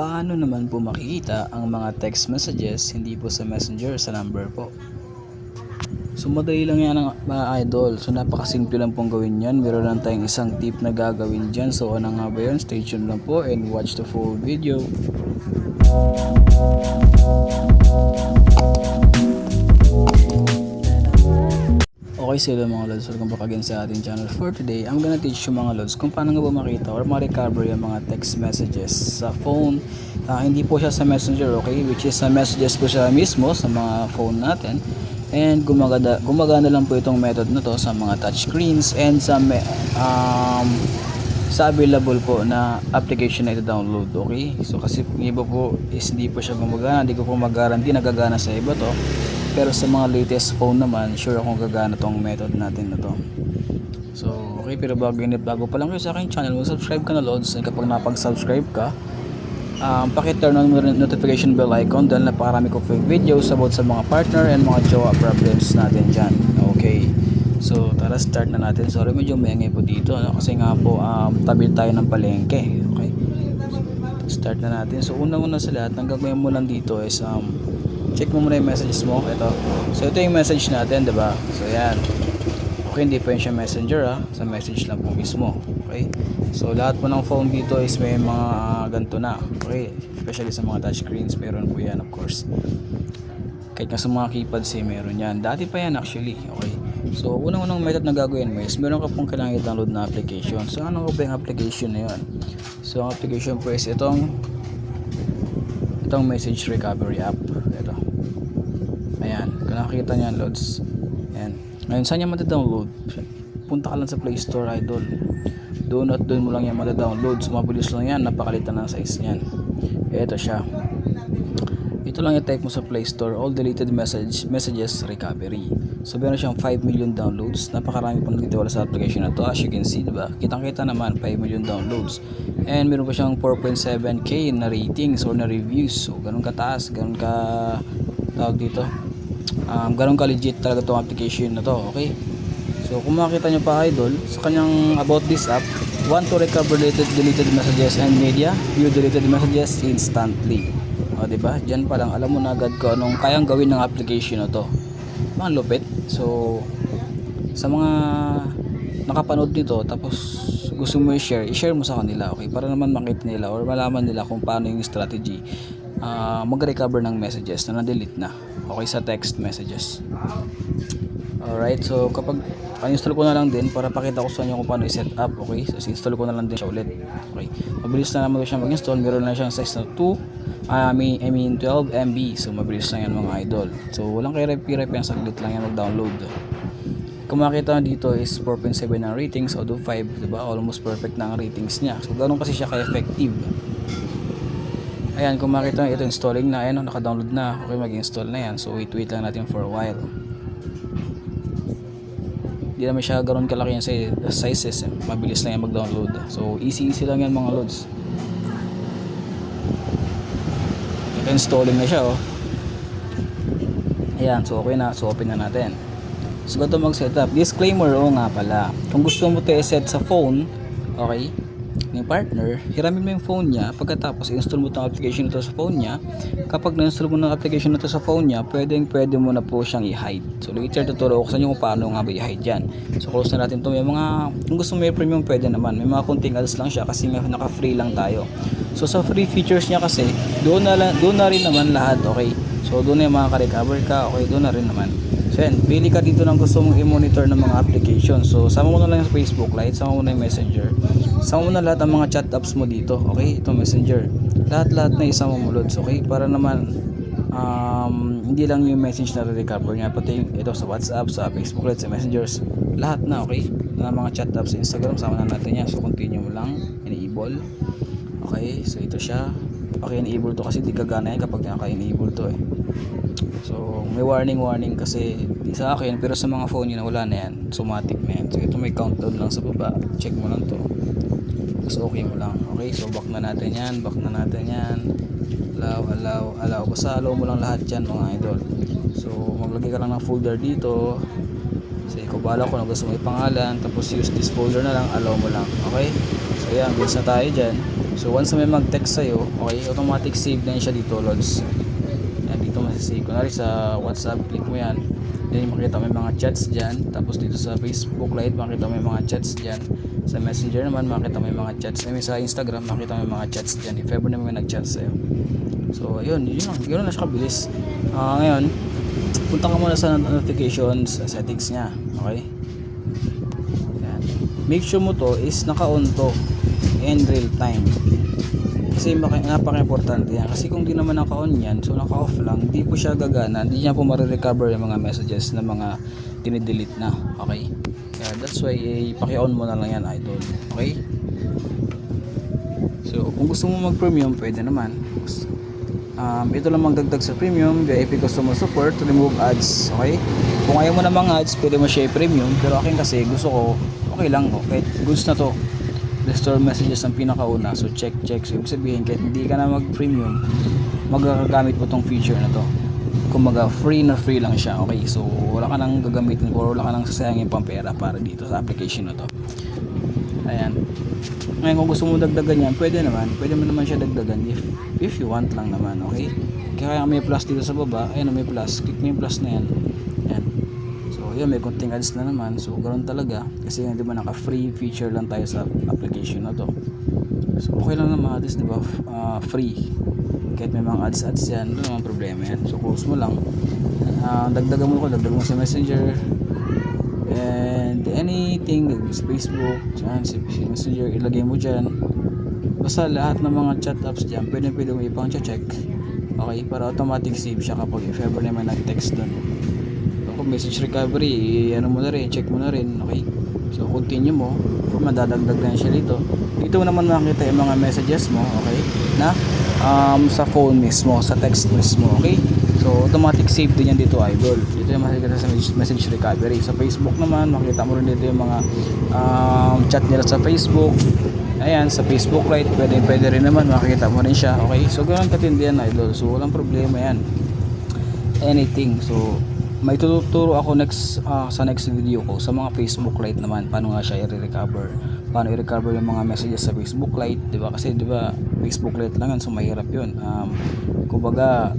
Paano naman po makikita ang mga text messages hindi po sa messenger sa number po? So madali lang yan mga idol. So napakasimple lang pong gawin yan. Meron lang tayong isang tip na gagawin dyan. So ano nga ba yun? Stay tuned lang po and watch the full video. Okay sila mga lods, welcome back again sa ating channel for today. I'm gonna teach you mga lods kung paano nga ba makita or ma-recover yung mga text messages sa phone. Ah, hindi po siya sa messenger, okay? Which is sa messages po siya mismo sa mga phone natin. And gumagana, gumagana lang po itong method na to sa mga touchscreens and sa um, sa available po na application na ito-download, okay? So kasi iba po is hindi po siya gumagana, hindi ko po mag-guarantee na gagana sa iba to. Pero sa mga latest phone naman, sure akong gagana tong method natin na to. So, okay, pero bago yun, bago pa lang kayo sa aking channel, mag-subscribe ka na Lods. And kapag napag-subscribe ka, um, pakit-turn on mo notification bell icon dahil napakarami ko free videos about sa mga partner and mga jowa problems natin dyan. Okay. So, tara start na natin. Sorry, medyo maingay po dito. Ano? Kasi nga po, um, tabi tayo ng palengke. Okay. Start na natin. So, una-una sa lahat, ang gagawin mo lang dito is um, check mo muna yung messages mo. Ito. So, ito yung message natin, di ba? So, yan. Okay, hindi pa yun siya messenger ha. Sa message lang po mismo. Okay? So, lahat po ng phone dito is may mga ganito na. Okay? Especially sa mga touchscreens, meron po yan of course. Kahit nga sa mga keypads eh, meron yan. Dati pa yan actually. Okay? So, unang-unang method na gagawin mo is meron ka pong kailangan i-download na application. So, ano ba yung application na yun? So, ang application po is itong itong message recovery app. Ito. Ayan. Kung nakikita niyan, loads. Ayan. Ngayon, saan yan mata-download? Punta ka lang sa Play Store, idol. Doon at doon mo lang yan mata-download. So, mabilis lang yan. Napakalitan ng size niyan. Ito siya. Ito lang i-type mo sa Play Store, all deleted message messages recovery. So meron siyang 5 million downloads. Napakarami pang nagtitiwala sa application na to. As you can see, diba? Kitang-kita naman 5 million downloads. And meron pa siyang 4.7k na ratings or na reviews. So ganun kataas, ganun ka tawag dito. Um, ganun ka legit talaga tong application na to, okay? So kung makita nyo pa idol, sa kanyang about this app, want to recover deleted, deleted messages and media, view deleted messages instantly. O, di ba? Diyan pa lang alam mo na agad ko anong kayang gawin ng application na to. Mga lupit. So, sa mga nakapanood nito tapos gusto mo i-share, i-share mo sa kanila, okay? Para naman makita nila or malaman nila kung paano yung strategy uh, mag-recover ng messages na na-delete na. Okay, sa text messages. Alright, so kapag uninstall ko na lang din para pakita ko sa inyo kung paano i-set up, okay? So, install ko na lang din siya ulit. Okay. Mabilis na naman siya mag-install. Meron na siyang size na 2 I mean, I mean 12 MB so mabilis lang yan mga idol. So walang kay rep yan saglit lang yan mag-download. Kung makita dito is 4.7 ang ratings of 5 diba? Almost perfect na ang ratings niya. So ganoon kasi siya ka-effective. Ayan kung makita ito installing na ayan naka-download na. Okay mag-install na yan. So wait wait lang natin for a while. Hindi naman siya ganoon kalaki yung sizes eh. mabilis lang yan mag-download. So easy easy lang yan mga loads installing na siya oh. Ayan so okay na. So open na natin. So ito mag setup disclaimer oh nga pala. Kung gusto mo ito i-set sa phone okay ng partner, hiramin mo yung phone niya. Pagkatapos install mo itong application nito sa phone niya. Kapag na-install mo ng application nito sa phone niya pwedeng pwede mo na po siyang i-hide. So later tuturo ko sa inyo kung paano nga ba i-hide yan. So close na natin ito. May mga kung gusto mo yung premium pwede naman. May mga kunting ads lang siya kasi nga naka free lang tayo so sa free features niya kasi doon na, doon na rin naman lahat okay so doon na yung mga ka-recover ka okay doon na rin naman So yan, pili ka dito ng gusto mong i-monitor ng mga application. So sama mo na lang yung Facebook Lite, sama mo na yung Messenger. Sama mo na lahat ng mga chat apps mo dito. Okay, ito Messenger. Lahat-lahat na isama mo loads, okay? Para naman um, hindi lang yung message na recover niya, pati yung ito sa WhatsApp, sa Facebook Lite, sa Messengers. Lahat na, okay? Na mga chat apps sa Instagram, sama na natin yan. So continue mo lang, enable. Okay, so ito siya. Okay, enable to kasi di gagana yan kapag naka-enable to eh. So, may warning warning kasi di sa akin pero sa mga phone yun wala na yan. Automatic na yan. So, ito may countdown lang sa baba. Check mo lang to. So, okay mo lang. Okay, so back na natin yan. Back na natin yan. Allow, allow, allow. Basta allow mo lang lahat yan mga idol. So, maglagay ka lang ng folder dito. Kasi ikaw bala ko na gusto mo ipangalan. Tapos use this folder na lang. Allow mo lang. Okay? So, yan. Bilis na tayo dyan. So once na may mag-text sa'yo, okay, automatic save na siya dito, Lods. Yan, dito masasave. Kunwari sa WhatsApp, click mo yan. Then makita yung mga chats dyan. Tapos dito sa Facebook Lite, makita yung mga chats dyan. Sa Messenger naman, makita yung mga chats. Mean, sa Instagram, makita yung mga chats dyan. If ever naman may nag-chat sa'yo. So, ayun, yun lang. Ganoon na siya kabilis. Ah, ngayon, punta ka muna sa notifications settings niya. Okay? Yan. Make sure mo to is naka-on to in real time. Kasi napaka-importante yan. Kasi kung di naman naka-on yan, so naka-off lang, di po siya gagana, hindi niya po marirecover yung mga messages na mga dinidelete na. Okay? Kaya that's why, eh, paki-on mo na lang yan, idol. Okay? So, kung gusto mo mag-premium, pwede naman. Um, ito lang magdagdag sa premium, VIP customer support, remove ads, okay? Kung ayaw mo namang ads, pwede mo siya i-premium, pero akin kasi gusto ko, okay lang, okay, goods na to. Restore messages ang pinakauna, so check, check. So, ibig sabihin, kahit hindi ka na mag-premium, magagamit mo tong feature na to. Kumaga, free na free lang siya, okay? So, wala ka nang gagamitin or wala ka nang sasayangin pang pera para dito sa application na to. Ayan. Ngayon kung gusto mo dagdagan yan, pwede naman. Pwede mo naman siya dagdagan if, if you want lang naman, okay? Kaya may plus dito sa baba, ayan may plus. Click mo yung plus na yan. Ayan. So, yun, may konting ads na naman. So, ganoon talaga. Kasi hindi ba naka-free feature lang tayo sa application na to. So, okay lang naman ads, di ba? Ah, free. Kahit may mga ads-ads yan, wala naman problema yan. So, close mo lang. Ah, dagdagan mo ko, dagdagan mo sa messenger and anything sa Facebook, dyan, sa Messenger, ilagay mo dyan. Basta lahat ng mga chat apps dyan, pwede pwede mo ipang check. Okay, para automatic save siya kapag if ever naman nag-text doon. Message recovery, ano mo na rin, check mo na rin, okay? So, continue mo, madadagdag na siya dito. Dito naman makita yung mga messages mo, okay? Na um, sa phone mismo, sa text mismo, okay? So, automatic save din yan dito, idol. Dito yung makikita sa message, recovery. Sa Facebook naman, makita mo rin dito yung mga um, chat nila sa Facebook. Ayan, sa Facebook Lite, pwede, pwede rin naman, makikita mo rin siya. Okay, so ganun katindi yan, idol. So, walang problema yan. Anything. So, may tuturo ako next ah, sa next video ko sa mga Facebook Lite naman. Paano nga siya i-recover? Paano i-recover yung mga messages sa Facebook Lite di ba? Kasi di ba Facebook Lite lang yan so mahirap yun. Um, kumbaga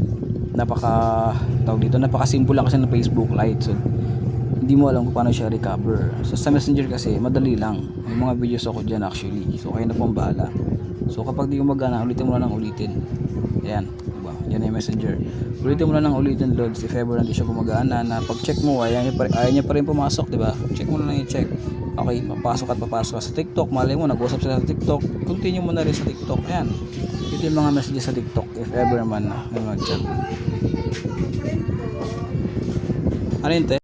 napaka tawag dito napakasimple lang kasi ng Facebook Lite. So hindi mo alam kung paano siya recover. So sa Messenger kasi madali lang. May mga videos ako dyan actually. So kayo na pong bahala. So kapag di gumagana ulitin mo na lang ulitin. Ayan yan yung messenger. Ulitin mo na lang ulitin loads if ever hindi siya gumagana na pag check mo ayaw niya pa, ayaw niya pa rin pumasok diba check mo na lang i-check okay papasok at papasok sa TikTok. Malay mo nag-usap sila sa TikTok. Continue mo na rin sa TikTok. Ayan. Ito yung mga messages sa TikTok if ever man na mag-chat ano yun te?